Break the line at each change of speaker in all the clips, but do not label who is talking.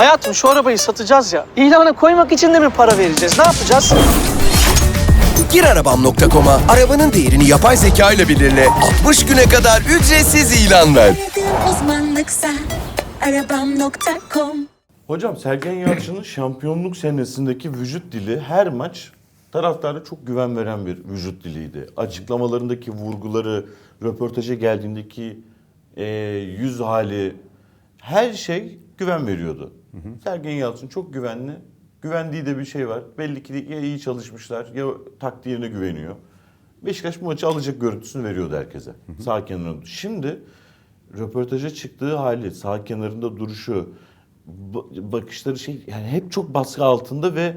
Hayatım şu arabayı satacağız ya. İlana koymak için de mi para vereceğiz? Ne yapacağız?
Gir arabam.com'a arabanın değerini yapay zeka ile belirle. 60 güne kadar ücretsiz ilan ver.
Aradığım uzmanlıksa arabam.com
Hocam Sergen Yalçın'ın şampiyonluk senesindeki vücut dili her maç taraftara çok güven veren bir vücut diliydi. Açıklamalarındaki vurguları, röportaja geldiğindeki e, yüz hali, her şey güven veriyordu. Sergen Yalçın çok güvenli. Güvendiği de bir şey var. Belli ki ya iyi çalışmışlar ya taktiğine güveniyor. Beşiktaş bu maçı alacak görüntüsünü veriyordu herkese. Sağ kenarında. Şimdi röportaja çıktığı hali, sağ kenarında duruşu, ba- bakışları şey yani hep çok baskı altında ve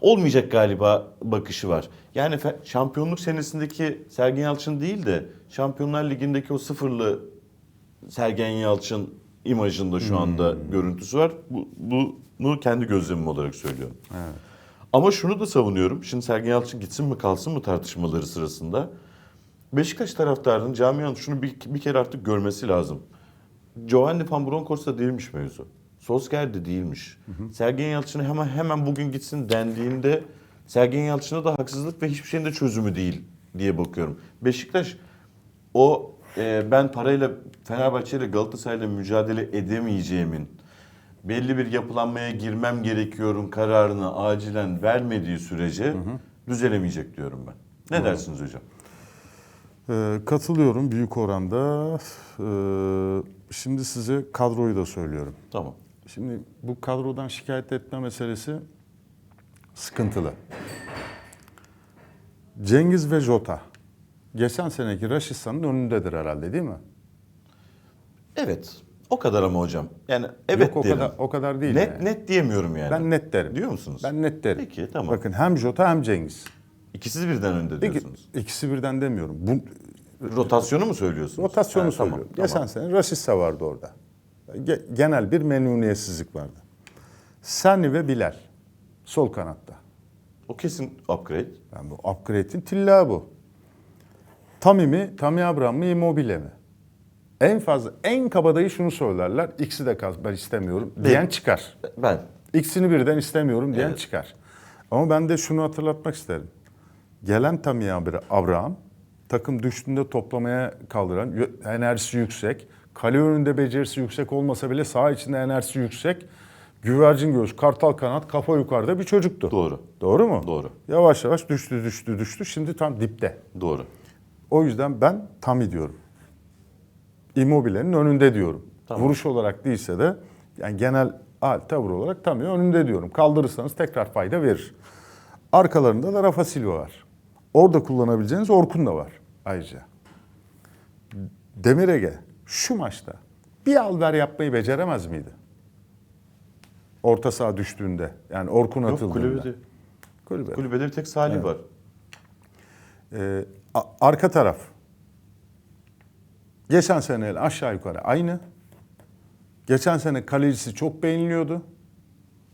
olmayacak galiba bakışı var. Yani şampiyonluk senesindeki Sergen Yalçın değil de Şampiyonlar Ligi'ndeki o sıfırlı Sergen Yalçın imajında şu anda görüntüsü var. Bu, bunu kendi gözlemim olarak söylüyorum. Ama şunu da savunuyorum. Şimdi Sergen Yalçın gitsin mi kalsın mı tartışmaları sırasında. Beşiktaş taraftarının camianın şunu bir, bir kere artık görmesi lazım. Giovanni Van Bronckhorst'ta değilmiş mevzu. Solskjaer de değilmiş. Sergen Yalçın'a hemen hemen bugün gitsin dendiğinde Sergen Yalçın'a da haksızlık ve hiçbir şeyin de çözümü değil diye bakıyorum. Beşiktaş o e, ben parayla Fenerbahçe ile Galatasaray'la mücadele edemeyeceğimin belli bir yapılanmaya girmem gerekiyorum kararını acilen vermediği sürece düzelemeyecek diyorum ben. Ne dersiniz hocam?
Ee, katılıyorum büyük oranda. Ee, şimdi size kadroyu da söylüyorum.
Tamam.
Şimdi bu kadrodan şikayet etme meselesi sıkıntılı. Cengiz ve Jota geçen seneki Raşistan'ın önündedir herhalde değil mi?
Evet. O kadar ama hocam. Yani evet
Yok o
derim.
kadar o kadar değil.
Net
yani.
net diyemiyorum yani.
Ben net derim.
Diyor musunuz?
Ben net derim.
Peki tamam.
Bakın hem Jota hem Cengiz.
İkisi birden önde
İki,
diyorsunuz.
ikisi birden demiyorum. Bu
Rotasyonu mu söylüyorsunuz?
rotasyonu
Ha, tamam,
söylüyorum.
tamam.
Geçen sene Rasista vardı orada. Ge- genel bir memnuniyetsizlik vardı. Sani ve Bilal sol kanatta.
O kesin upgrade.
Yani bu upgrade'in tilla bu. Tami mi, Tami Abraham mı, Immobile mi? En fazla, en kabadayı şunu söylerler. İkisi de kaz, ben istemiyorum diyen çıkar.
Ben.
İkisini birden istemiyorum diyen
Evet.
çıkar. Ama ben de şunu hatırlatmak isterim. Gelen Tami Abra- Abraham takım düştüğünde toplamaya kaldıran, enerjisi yüksek, kale önünde becerisi yüksek olmasa bile saha içinde enerjisi yüksek, güvercin göğüs, kartal kanat, kafa yukarıda bir çocuktu.
Doğru.
Doğru mu?
Doğru.
Yavaş yavaş düştü, düştü, düştü. Şimdi tam dipte.
Doğru.
O yüzden ben Tami diyorum. Immobile'nin önünde diyorum.
Tamam.
Vuruş olarak değilse de yani genel hal tavır olarak Tami önünde diyorum. Kaldırırsanız tekrar fayda verir. Arkalarında da Rafa Silva var. Orada kullanabileceğiniz Orkun da var ayrıca. Demir Ege şu maçta bir al ver yapmayı beceremez miydi? Orta saha düştüğünde yani Orkun
Yok
atıldığında.
kulübede.
Kulübede.
Kulübede bir tek Salih var.
A- arka taraf. Geçen seneyle aşağı yukarı aynı. Geçen sene kalecisi çok beğeniliyordu.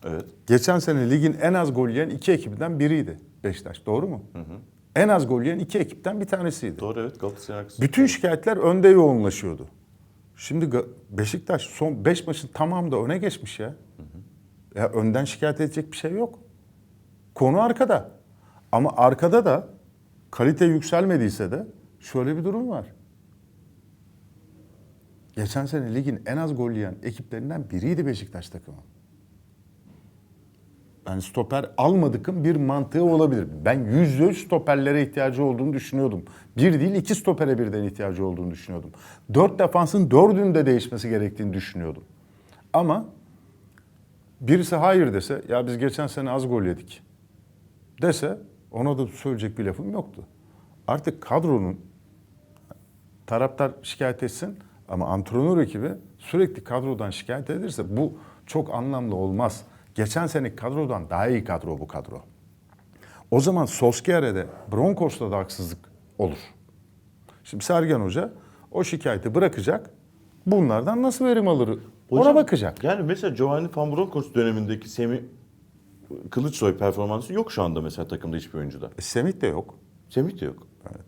Evet.
Geçen sene ligin en az gol yiyen iki ekibinden biriydi Beşiktaş. Doğru mu? En az gol yiyen iki ekipten bir tanesiydi.
Doğru evet Galatasaray.
Bütün şikayetler önde yoğunlaşıyordu. Şimdi Beşiktaş son 5 maçın tamamında öne geçmiş ya. Ya önden şikayet edecek bir şey yok. Konu arkada. Ama arkada da kalite yükselmediyse de şöyle bir durum var. Geçen sene ligin en az gol yiyen ekiplerinden biriydi Beşiktaş takımı. Yani stoper almadıkın bir mantığı olabilir. Ben yüzde yüz stoperlere ihtiyacı olduğunu düşünüyordum. Bir değil iki stopere birden ihtiyacı olduğunu düşünüyordum. Dört defansın dördünün de değişmesi gerektiğini düşünüyordum. Ama birisi hayır dese ya biz geçen sene az gol yedik dese ona da söyleyecek bir lafım yoktu. Artık kadronun taraftar şikayet etsin ama antrenör ekibi sürekli kadrodan şikayet ederse bu çok anlamlı olmaz. Geçen sene kadrodan daha iyi kadro bu kadro. O zaman Solskjaer'e de Broncos'ta da haksızlık olur. Şimdi Sergen Hoca o şikayeti bırakacak. Bunlardan nasıl verim alır? Ona
Hocam,
bakacak.
Yani mesela Giovanni Van Bronckhorst dönemindeki Semih Kılıçsoy performansı yok şu anda mesela takımda hiçbir oyuncuda.
E, Semih de yok.
Semih de yok.
Evet.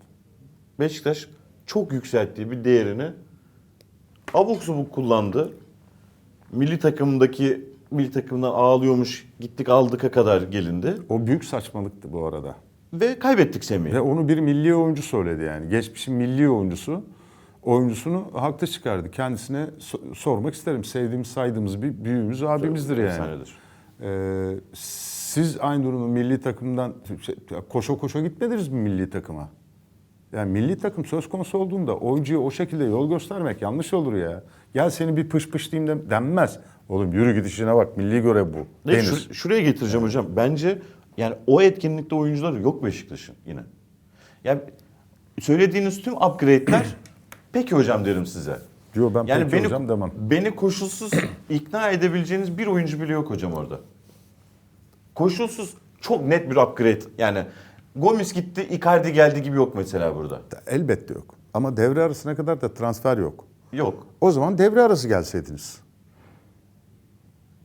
Beşiktaş çok yükselttiği bir değerini abuk subuk kullandı. Milli takımdaki milli takımdan ağlıyormuş gittik aldık'a kadar gelindi.
O büyük saçmalıktı bu arada.
Ve kaybettik Semih'i.
Ve onu bir milli oyuncu söyledi yani. Geçmişin milli oyuncusu oyuncusunu haklı çıkardı. Kendisine so- sormak isterim. Sevdiğimiz, saydığımız bir büyüğümüz, abimizdir yani.
Efsanedir.
Ee, siz aynı durumu milli takımdan şey, koşa koşa gitmediniz mi milli takıma? Yani milli takım söz konusu olduğunda oyuncuya o şekilde yol göstermek yanlış olur ya. Gel seni bir pış pış diyeyim de denmez. Oğlum yürü git işine bak milli görev bu.
Ne,
Denir.
şu- şuraya getireceğim hocam. Bence yani o etkinlikte oyuncular yok Beşiktaş'ın yine. Yani söylediğiniz tüm upgrade'ler peki hocam derim size.
Diyor ben
Yani
peki
beni,
hocam demem.
Beni koşulsuz ikna edebileceğiniz bir oyuncu bile yok hocam orada. Koşulsuz çok net bir upgrade. Yani Gomis gitti, Icardi geldi gibi yok mesela burada.
Elbette yok. Ama devre arasına kadar da transfer yok.
Yok.
O zaman devre arası gelseydiniz.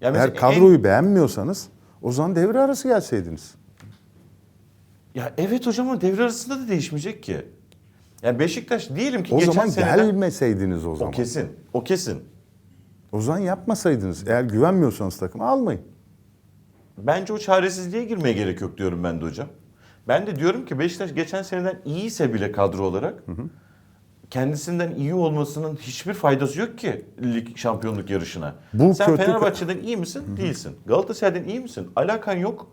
Yani
Eğer
mesela en-
kadroyu beğenmiyorsanız o zaman devre arası gelseydiniz.
Ya evet hocam ama devre arasında da değişmeyecek ki. Yani Beşiktaş diyelim ki
O
geçen
zaman
seneden...
gelmeseydiniz o
O
zaman.
kesin. O kesin.
O zaman yapmasaydınız. Eğer güvenmiyorsanız takıma almayın.
Bence o çaresizliğe girmeye gerek yok diyorum ben de hocam. Ben de diyorum ki Beşiktaş geçen seneden iyiyse bile kadro olarak kendisinden iyi olmasının hiçbir faydası yok ki lig şampiyonluk yarışına.
Bu
Sen
kötü-
Fenerbahçe'den iyi misin? Değilsin. Galatasaray'dan iyi misin? Alakan yok.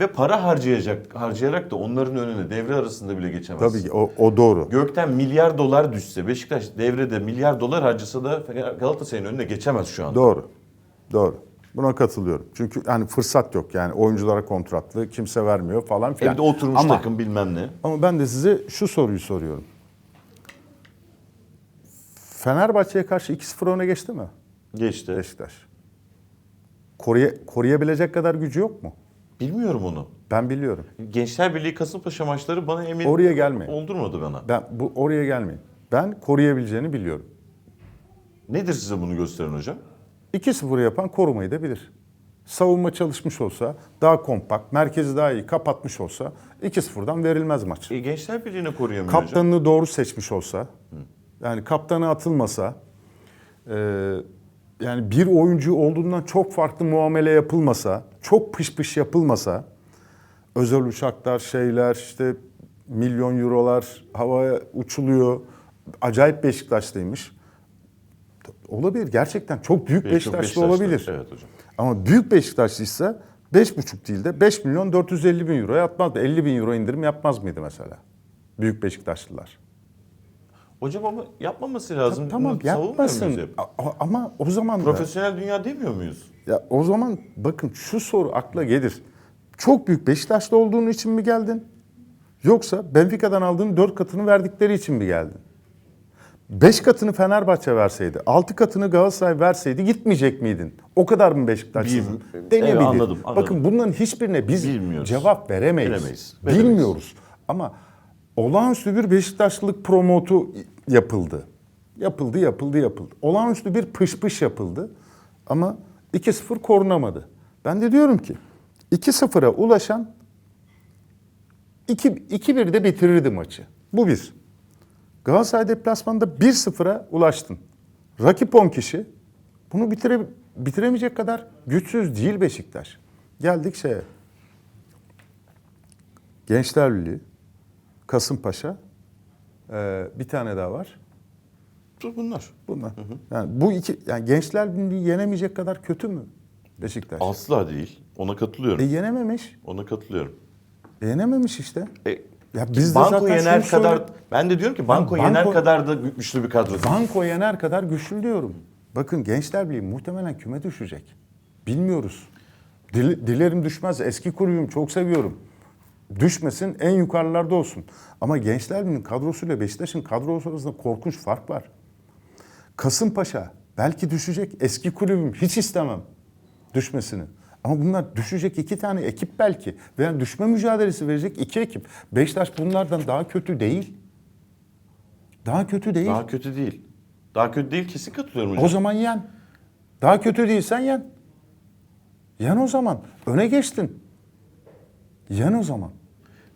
Ve para harcayacak harcayarak da onların önüne devre arasında bile geçemezsin.
Tabii ki o, o doğru.
Gökten milyar dolar düşse Beşiktaş devrede milyar dolar harcasa da Galatasaray'ın önüne geçemez şu anda.
Doğru. Doğru. Buna katılıyorum. Çünkü hani fırsat yok yani oyunculara kontratlı kimse vermiyor falan
E
filan.
bir de oturmuş
ama,
takım bilmem ne.
Ama ben de size şu soruyu soruyorum. Fenerbahçe'ye karşı 2-0 öne geçti mi
Geçti.
Beşiktaş? Koruya, koruyabilecek kadar gücü yok mu?
Bilmiyorum onu.
Ben biliyorum.
Gençler Birliği Kasımpaşa maçları bana emin
Oraya gelmeyin.
oldurmadı bana.
Ben bu oraya gelmeyin. Ben koruyabileceğini biliyorum.
Nedir size bunu gösteren hocam?
2-0 yapan korumayı da bilir. Savunma çalışmış olsa, daha kompakt, merkezi daha iyi kapatmış olsa 2-0'dan verilmez maç.
E, Gençler Birliği'ne koruyamıyor hocam.
Kaptanını doğru seçmiş olsa, yani kaptanı atılmasa, e, yani bir oyuncu olduğundan çok farklı muamele yapılmasa, çok pış pış yapılmasa, özel uçaklar, şeyler, işte milyon eurolar havaya uçuluyor, acayip Beşiktaşlıymış. Olabilir, gerçekten çok büyük Beşiktaşlı
Beşiktaşlı,
olabilir.
Evet hocam.
Ama büyük Beşiktaşlıysa 5,5 değil de 5 milyon 450 bin euro yapmaz. 50 bin euro indirim yapmaz mıydı mesela? Büyük Beşiktaşlılar.
Hocam ama yapmaması lazım.
tamam
Bunu
yapmasın. Ama o zaman da,
Profesyonel dünya demiyor muyuz?
ya o zaman bakın şu soru akla gelir. Çok büyük Beşiktaşlı olduğun için mi geldin? Yoksa Benfica'dan aldığın 4 katını verdikleri için mi geldin? 5 katını Fenerbahçe verseydi, 6 katını Galatasaray verseydi gitmeyecek miydin? O kadar mı Beşiktaşlısın?
Bil-
Denebilir.
Evet, anladım, anladım.
Bakın bunların hiçbirine biz
Bilmiyoruz.
cevap veremeyiz.
Veremeyiz, veremeyiz.
Bilmiyoruz. Ama olağanüstü bir Beşiktaşlılık promotu yapıldı. Yapıldı, yapıldı, yapıldı. Olağanüstü bir pış pış yapıldı. Ama 2-0 korunamadı. Ben de diyorum ki 2-0'a ulaşan 2-1'de bitirirdi maçı. Bu bir. Galatasaray deplasmanda 1-0'a ulaştın. Rakip 10 kişi. Bunu bitire, bitiremeyecek kadar güçsüz değil Beşiktaş. Geldik şeye. Gençler Birliği, Kasımpaşa, ee, bir tane daha var.
Dur bunlar.
Bunlar. Yani bu iki yani Gençler Birliği yenemeyecek kadar kötü mü Beşiktaş?
Asla değil. Ona katılıyorum.
E yenememiş.
Ona katılıyorum.
E yenememiş işte.
E,
Ya biz de
banko
zaten
yener
şunu
kadar
söyle-
ben de diyorum ki banko,
banko-
yener kadar da güçlü bir kadro.
Banko yener kadar güçlü diyorum. Bakın Gençler Birliği muhtemelen küme düşecek. Bilmiyoruz. Dil- dilerim düşmez. Eski kulübüm çok seviyorum. Düşmesin en yukarılarda olsun. Ama Gençler Birliği'nin kadrosuyla Beşiktaş'ın kadrosu arasında korkunç fark var. Kasımpaşa belki düşecek. Eski kulübüm hiç istemem düşmesini. Ama bunlar düşecek iki tane ekip belki. Veya düşme mücadelesi verecek iki ekip. Beşiktaş bunlardan daha kötü değil. Daha kötü değil.
Daha kötü değil. Daha kötü değil kesin katılıyorum hocam.
O zaman yen. Daha kötü değilsen yen. Yen o zaman. Öne geçtin. Yen o zaman.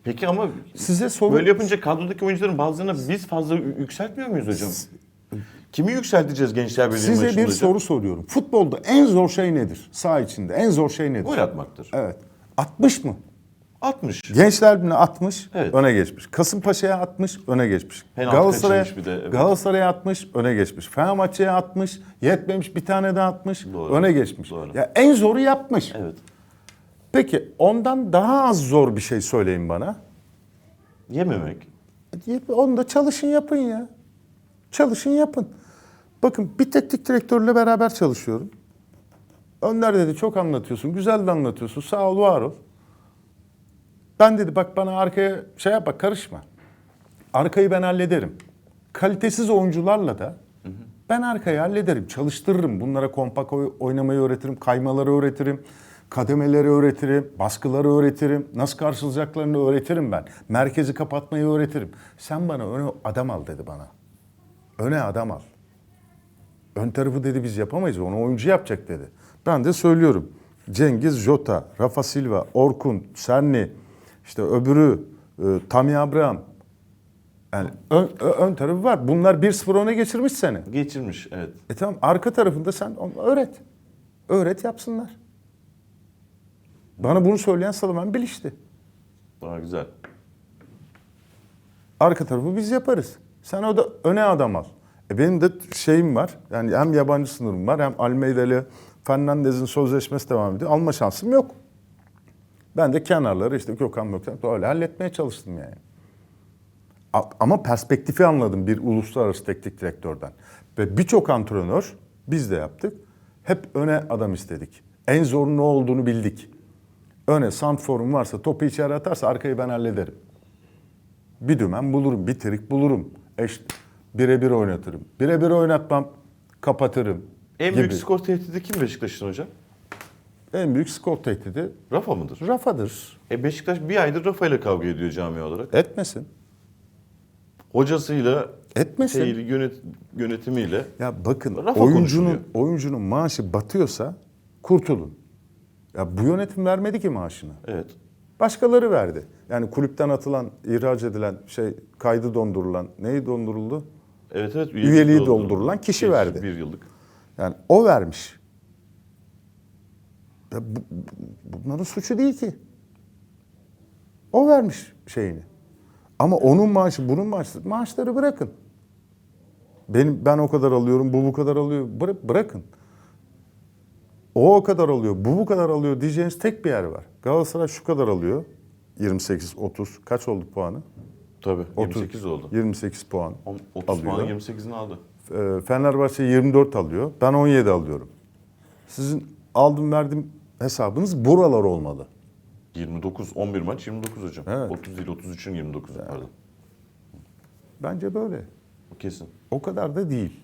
Peki ama
Size soru...
böyle yapınca kadrodaki oyuncuların bazılarına biz fazla yü- yükseltmiyor muyuz hocam? Kimi yükselteceğiz Gençler Birliği
Size bir
hocam?
soru soruyorum. Futbolda en zor şey nedir? Sağ içinde en zor şey nedir?
Gol atmaktır.
Evet. 60 mı?
60.
Gençler Birliği'ne 60
Evet.
öne geçmiş. Kasımpaşa'ya 60 öne geçmiş. Galatasaray'a
kaçırmış bir de, evet.
Galatasaray'a 60 öne geçmiş. Fenerbahçe'ye 60 yetmemiş bir tane daha 60
Doğru.
öne geçmiş.
Doğru.
Ya en zoru yapmış.
Evet.
Peki ondan daha az zor bir şey söyleyin bana.
Yememek.
Onu da çalışın yapın ya. Çalışın yapın. Bakın bir teknik direktörle beraber çalışıyorum. Önder dedi çok anlatıyorsun, güzel de anlatıyorsun. Sağ ol, var ol. Ben dedi bak bana arkaya şey yap bak karışma. Arkayı ben hallederim. Kalitesiz oyuncularla da ben arkayı hallederim, çalıştırırım. Bunlara kompak oy- oynamayı öğretirim, kaymaları öğretirim, kademeleri öğretirim, baskıları öğretirim. Nasıl karşılayacaklarını öğretirim ben. Merkezi kapatmayı öğretirim. Sen bana öne adam al dedi bana. Öne adam al. Ön tarafı dedi biz yapamayız. Onu oyuncu yapacak dedi. Ben de söylüyorum. Cengiz Jota, Rafa Silva, Orkun, Serni, işte öbürü e, Tammy Abraham. Yani ön, ön tarafı var. Bunlar 1-0 öne geçirmiş seni.
Geçirmiş evet.
E tamam arka tarafında sen öğret. Öğret yapsınlar. Bana bunu söyleyen Salman Biliş'ti.
Daha güzel.
Arka tarafı biz yaparız. Sen o da öne adam al. E benim de şeyim var. Yani hem yabancı sınırım var hem Almeida ile Fernandez'in sözleşmesi devam ediyor. Alma şansım yok. Ben de kenarları işte Gökhan Gökhan öyle halletmeye çalıştım yani. Ama perspektifi anladım bir uluslararası teknik direktörden. Ve birçok antrenör biz de yaptık. Hep öne adam istedik. En zor ne olduğunu bildik. Öne santforum varsa topu içeri atarsa arkayı ben hallederim. Bir dümen bulurum, bir trik bulurum. Eş, birebir oynatırım. Birebir oynatmam, kapatırım.
En
gibi.
büyük skor tehdidi kim Beşiktaş'ın hocam?
En büyük skor tehdidi
Rafa mıdır?
Rafa'dır.
E Beşiktaş bir aydır Rafa ile kavga ediyor cami olarak.
Etmesin.
Hocasıyla,
Etmesin.
şeyli, yönet, yönetimiyle.
Ya bakın
Rafa
oyuncunun
konuşuluyor.
oyuncunun maaşı batıyorsa kurtulun. Ya bu yönetim vermedi ki maaşını.
Evet.
Başkaları verdi. Yani kulüpten atılan, ihraç edilen şey kaydı dondurulan, neyi donduruldu?
Evet evet.
Üyeliği
doldu.
doldurulan kişi
Bir-
verdi.
Bir yıllık.
Yani o vermiş. Ya bu, bu- bunların suçu değil ki. O vermiş şeyini. Ama onun maaşı, bunun maaşı, maaşları bırakın. Benim ben o kadar alıyorum, bu bu kadar alıyor. Bıra- bırakın. O o kadar alıyor, bu bu kadar alıyor diyeceğiniz tek bir yer var. Galatasaray şu kadar alıyor. 28, 30. Kaç oldu puanı?
Tabii.
30,
28 oldu.
28 puan.
On- 30 puan
alıyor.
28'ini aldı.
Ee, Fenerbahçe 24 alıyor. Ben 17 alıyorum. Sizin aldım verdim hesabınız buralar olmalı.
29, 11 maç 29 hocam.
Evet.
30 değil 33'ün 29'u pardon.
Bence böyle.
Kesin.
O kadar da değil.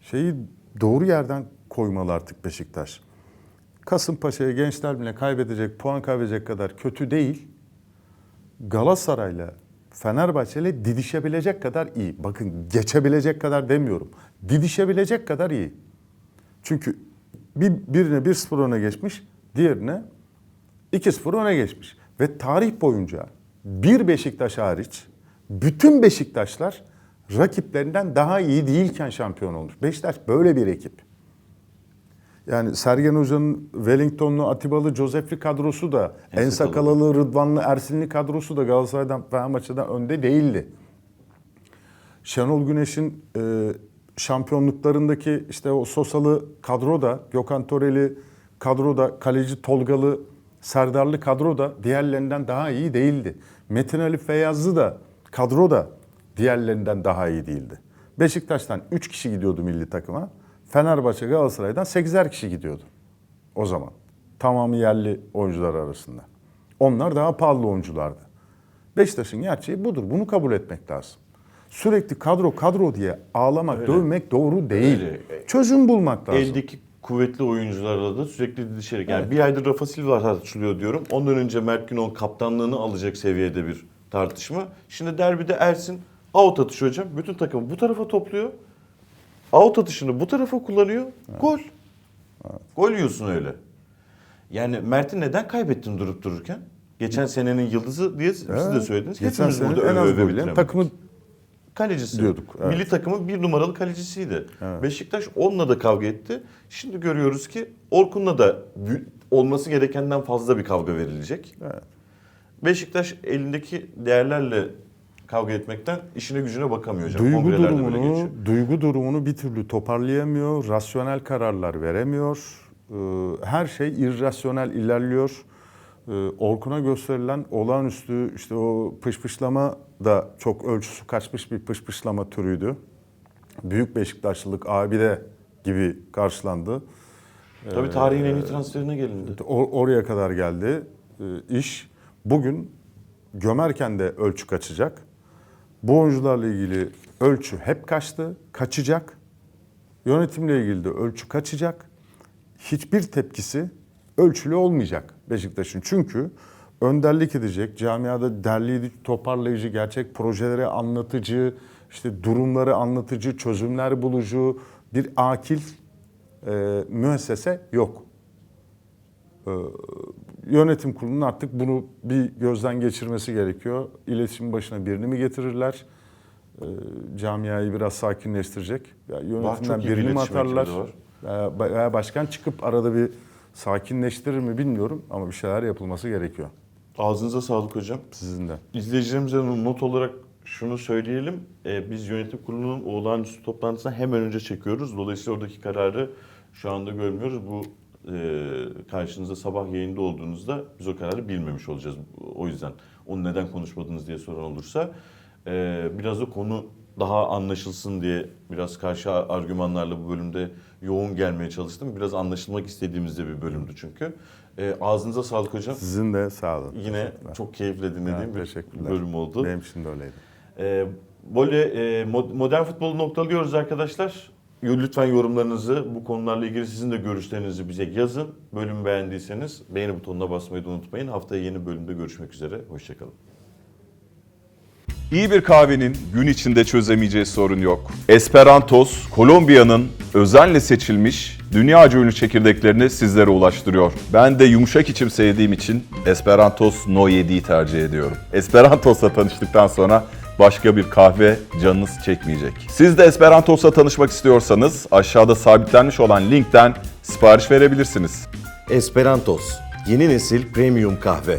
Şeyi doğru yerden koymalı artık Beşiktaş. Kasımpaşa'ya gençler bile kaybedecek, puan kaybedecek kadar kötü değil. Galatasaray'la Fenerbahçe'yle didişebilecek kadar iyi. Bakın geçebilecek kadar demiyorum. Didişebilecek kadar iyi. Çünkü bir, birine 1-0 öne geçmiş, diğerine 2-0 öne geçmiş. Ve tarih boyunca bir Beşiktaş hariç bütün Beşiktaşlar rakiplerinden daha iyi değilken şampiyon olmuş. Beşiktaş böyle bir ekip. Yani Sergen Hoca'nın Wellingtonlu, Atibalı, Josefli kadrosu da,
En
En
Sakalalı.
Rıdvanlı, Ersinli kadrosu da Galatasaray'dan, Fenerbahçe'den önde değildi. Şenol Güneş'in e, şampiyonluklarındaki işte o Sosalı kadro da, Gökhan Toreli kadro da, kaleci Tolgalı, Serdarlı kadro da diğerlerinden daha iyi değildi. Metin Ali Feyyazlı da kadro da diğerlerinden daha iyi değildi. Beşiktaş'tan 3 kişi gidiyordu milli takıma. Fenerbahçe Galatasaray'dan 8'er kişi gidiyordu o zaman. Tamamı yerli oyuncular arasında. Onlar daha pahalı oyunculardı. Beşiktaş'ın gerçeği budur. Bunu kabul etmek lazım. Sürekli kadro kadro diye ağlamak, dövmek doğru değil.
Öyle.
Çözüm bulmak lazım.
Eldeki kuvvetli oyuncularla da sürekli didişerek. Yani bir aydır Rafa Silva tartışılıyor diyorum. Ondan önce Mert Günok kaptanlığını alacak seviyede bir tartışma. Şimdi derbide Ersin out atışı hocam. Bütün takımı bu tarafa topluyor. Out atışını bu tarafa kullanıyor. Gol. Gol yiyorsun öyle. Yani Mert'i neden kaybettin durup dururken? Geçen senenin yıldızı diye siz de
Evet.
söylediniz.
Geçen
Hepimiz
sene
burada
en
öve
az
öve
gol yiyen
bitiremedik.
takımı
kalecisi.
Diyorduk, evet.
Milli takımın bir numaralı kalecisiydi. Beşiktaş onunla da kavga etti. Şimdi görüyoruz ki Orkun'la da bü- olması gerekenden fazla bir kavga verilecek. Beşiktaş elindeki değerlerle kavga etmekten işine gücüne bakamıyor hocam.
Duygu
Kongrelerde
durumunu, duygu durumunu bir türlü toparlayamıyor, rasyonel kararlar veremiyor. Ee, Her şey irrasyonel ilerliyor. Ee, Orkun'a gösterilen olağanüstü işte o pışpışlama da çok ölçüsü kaçmış bir pışpışlama türüydü. Büyük Beşiktaşlılık abide gibi karşılandı.
Tabii tarihin en iyi transferine gelindi.
O- oraya kadar geldi iş. Bugün gömerken de ölçü kaçacak. Bu oyuncularla ilgili ölçü hep kaçtı, kaçacak. Yönetimle ilgili de ölçü kaçacak. Hiçbir tepkisi ölçülü olmayacak Beşiktaş'ın. Çünkü önderlik edecek, camiada derleyici, toparlayıcı, gerçek projeleri anlatıcı, işte durumları anlatıcı, çözümler bulucu bir akil e, müessese yok yönetim kurulunun artık bunu bir gözden geçirmesi gerekiyor. İletişim başına birini mi getirirler? Ee, camiayı biraz sakinleştirecek. Ya
Var,
yönetimden birini mi atarlar? Veya, veya başkan çıkıp arada bir sakinleştirir mi bilmiyorum ama bir şeyler yapılması gerekiyor.
Ağzınıza sağlık hocam.
Sizin de.
İzleyicilerimize not olarak şunu söyleyelim. Ee, biz yönetim kurulunun olağanüstü toplantısına hemen önce çekiyoruz. Dolayısıyla oradaki kararı şu anda görmüyoruz. Bu e, karşınızda sabah yayında olduğunuzda biz o kararı bilmemiş olacağız. O yüzden onu neden konuşmadınız diye soran olursa e, biraz da konu daha anlaşılsın diye biraz karşı argümanlarla bu bölümde yoğun gelmeye çalıştım. Biraz anlaşılmak istediğimizde bir bölümdü çünkü. E, ağzınıza sağlık hocam.
Sizin de sağ olun.
Yine çok keyifle dinlediğim
Evet,
bir bölüm oldu.
Benim için de öyleydi.
Ee, böyle e, mo- modern futbolu noktalıyoruz arkadaşlar. Lütfen yorumlarınızı, bu konularla ilgili sizin de görüşlerinizi bize yazın. Bölümü beğendiyseniz beğeni butonuna basmayı da unutmayın. Haftaya yeni bölümde görüşmek üzere. Hoşçakalın.
İyi bir kahvenin gün içinde çözemeyeceği sorun yok. Esperantos, Kolombiya'nın özenle seçilmiş dünyaca ünlü çekirdeklerini sizlere ulaştırıyor. Ben de yumuşak içim sevdiğim için Esperantos No 7'yi tercih ediyorum. Esperantos'la tanıştıktan sonra başka bir kahve canınız çekmeyecek. Siz de Esperantos'la tanışmak istiyorsanız aşağıda sabitlenmiş olan linkten sipariş verebilirsiniz.
Esperantos, yeni nesil premium kahve.